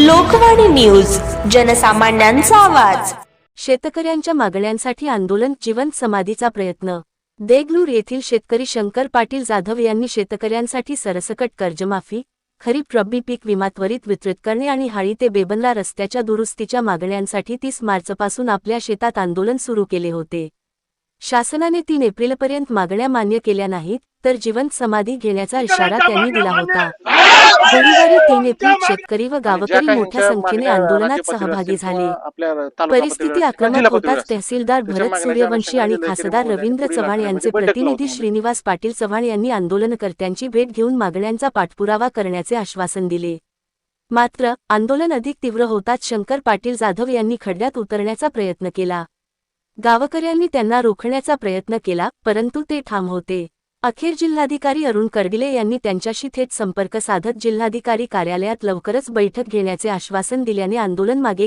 Lokvani news जनसामान्यांचा आवाज. शेतकऱ्यांच्या मागण्यांसाठी आंदोलन जिवंत समाधीचा प्रयत्न. देगलूर येथील शेतकरी शंकर पाटील जाधव यांनी शेतकऱ्यांसाठी सरसकट कर्जमाफी खरीप रब्बी पीक विमा त्वरित वितरित करणे आणि हाळी ते बेबनला रस्त्याच्या दुरुस्तीच्या मागण्यांसाठी तीस मार्चपासून आपल्या शेतात आंदोलन सुरू केले होते. शासनाने तीन एप्रिलपर्यंत मागण्या मान्य केल्या नाहीत तर जिवंत समाधी घेण्याचा इशारा त्यांनी दिला होता. रविवारी एप्रिल शेतकरी व गावकरी मोठ्या संख्येने आंदोलनात सहभागी झाले. परिस्थिती आक्रमक होताच तहसीलदार भरत सूर्यवंशी आणि खासदार रवींद्र चव्हाण यांचे प्रतिनिधी श्रीनिवास पाटील चव्हाण यांनी आंदोलनकर्त्यांची भेट घेऊन मागण्यांचा पाठपुरावा करण्याचे आश्वासन दिले. मात्र आंदोलन अधिक तीव्र होताच शंकर पाटील जाधव यांनी खड्ड्यात उतरण्याचा प्रयत्न केला. गावकऱ्यांनी त्यांना रोखण्याचा प्रयत्न केला परंतु ते ठाम होते. अखेर जिल्हाधिकारी अरुण करडिले यांनी त्यांच्याशी थेट संपर्क साधत जिल्हाधिकारी कार्यालयात लवकरच बैठक घेण्याचे आश्वासन दिल्याने आंदोलन मागे